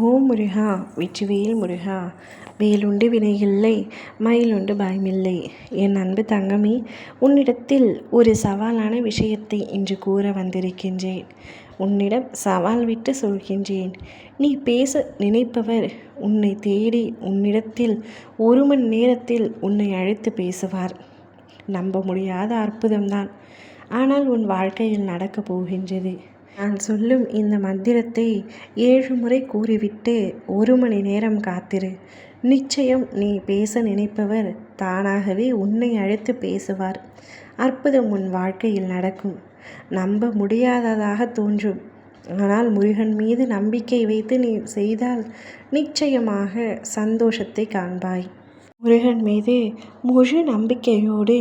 ஓ முருகா வெற்றிவேல் முருகா வேலுண்டு வினையில்லை மயிலுண்டு பயமில்லை. என் அன்பு தங்கமே உன்னிடத்தில் ஒரு சவாலான விஷயத்தை இன்று கூற வந்திருக்கின்றேன். உன்னிடம் சவால் விட்டு சொல்கின்றேன். நீ பேச நினைப்பவர் உன்னை தேடி உன்னிடத்தில் ஒரு மணி நேரத்தில் உன்னை அழைத்து பேசுவார். நம்ப முடியாத அற்புதம்தான். ஆனால் உன் வாழ்க்கையில் நடக்கப் போகின்றது. நான் சொல்லும் இந்த மந்திரத்தை ஏழு முறை கூறிவிட்டு ஒரு மணி நேரம் காத்திரு. நிச்சயம் நீ பேச நினைப்பவர் தானாகவே உன்னை அழைத்து பேசுவார். அற்புதம் உன் வாழ்க்கையில் நடக்கும். நம்ப முடியாததாக தோன்றும். ஆனால் முருகன் மீது நம்பிக்கை வைத்து நீ செய்தால் நிச்சயமாக சந்தோஷத்தை காண்பாய். முருகன் மீது முழு நம்பிக்கையோடு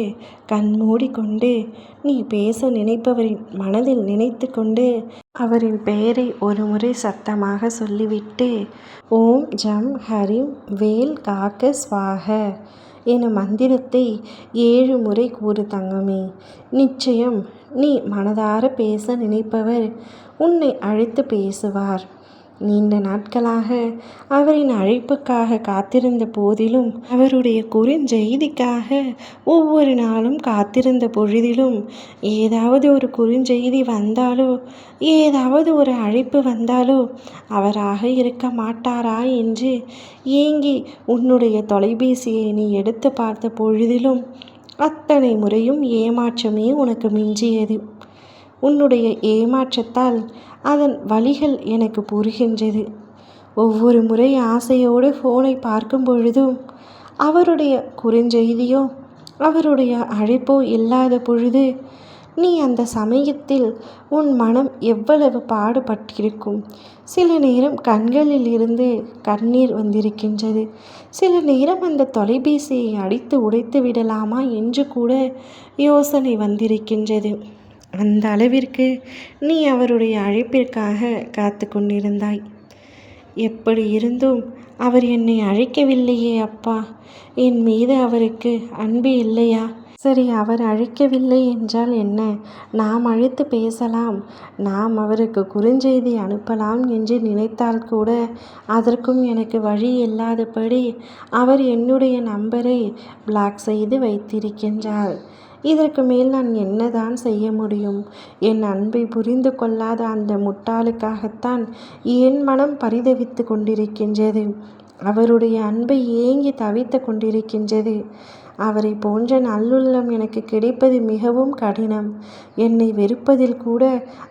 கண் மூடிக்கொண்டு நீ பேச நினைப்பவரின் மனதில் நினைத்து கொண்டு அவரின் பெயரை ஒரு முறை சத்தமாக சொல்லிவிட்டு ஓம் ஜம் ஹரிம் வேல் காக்க ஸ்வாக என மந்திரத்தை ஏழு முறை கூறு தங்கமே. நிச்சயம் நீ மனதார பேச நினைப்பவர் உன்னை அழைத்து பேசுவார். நீண்ட நாட்களாக அவரின் அழைப்புக்காக காத்திருந்த போதிலும் அவருடைய குறுஞ்செய்திக்காக ஒவ்வொரு நாளும் காத்திருந்த பொழுதிலும் ஏதாவது ஒரு குறுஞ்செய்தி வந்தாலோ ஏதாவது ஒரு அழைப்பு வந்தாலோ அவராக இருக்க மாட்டாரா என்று ஏங்கி உன்னுடைய தொலைபேசியை நீ எடுத்து பார்த்த பொழுதிலும் அத்தனை முறையும் ஏமாற்றமே உனக்கு மிஞ்சியது. உன்னுடைய ஏமாற்றத்தால் அதன் வழிகள் எனக்கு புரிகின்றது. ஒவ்வொரு முறை ஆசையோடு ஃபோனை பார்க்கும் பொழுதும் அவருடைய குறுஞ்செய்தியோ அவருடைய அழைப்போ இல்லாத பொழுது நீ அந்த சமயத்தில் உன் மனம் எவ்வளவு பாடுபட்டிருக்கும்? சில நேரம் கண்களில் இருந்து கண்ணீர் வந்திருக்கின்றது. சில நேரம் அந்த தொலைபேசியை அடித்து உடைத்து விடலாமா என்று கூட யோசனை வந்திருக்கின்றது. அந்த அளவிற்கு நீ அவருடைய அழைப்பிற்காக காத்து கொண்டிருந்தாய் எப்படி இருந்தும் அவர் என்னை அழைக்கவில்லையே அப்பா. என் மீது அவருக்கு அன்பு இல்லையா? சரி அவர் அழைக்கவில்லை என்றால் என்ன? நாம் அழைத்து பேசலாம். நாம் அவருக்கு குறுஞ்செய்தி அனுப்பலாம் என்று நினைத்தால் கூட அதற்கும் எனக்கு வழி இல்லாதபடி அவர் என்னுடைய நம்பரை பிளாக் செய்து வைத்திருக்கின்றார். இதற்கு மேல் நான் என்னதான் செய்ய முடியும்? என் அன்பை புரிந்து கொள்ளாத அந்த முட்டாளுக்காகத்தான் என் மனம் பரிதவித்து கொண்டிருக்கின்றது. அவருடைய அன்பை ஏங்கி தவித்து கொண்டிருக்கின்றது. அவரை போன்ற நல்லுள்ளம் எனக்கு கிடைப்பது மிகவும் கடினம். என்னை வெறுப்பதில் கூட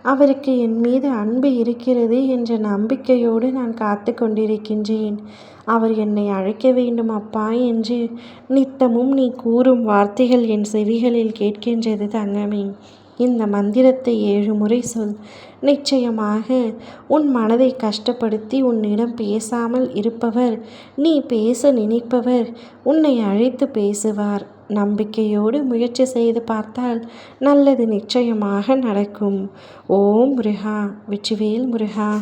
அவருக்கு என் மீது அன்பு இருக்கிறது என்ற நம்பிக்கையோடு நான் காத்து கொண்டிருக்கின்றேன். அவர் என்னை அழைக்க வேண்டும் அப்பா என்று நித்தமும் நீ கூறும் வார்த்தைகள் என் செவிகளில் கேட்கின்றது தங்கமே. இந்த மந்திரத்தை ஏழு முறை சொல். நிச்சயமாக உன் மனதை கஷ்டப்படுத்தி உன்னிடம் பேசாமல் இருப்பவர் நீ பேச நினைப்பவர் உன்னை அழைத்து பேசுவார். நம்பிக்கையோடு முயற்சி செய்து பார்த்தால் நல்லது நிச்சயமாக நடக்கும். ஓம் முருகா வெற்றிவேல் முருகா.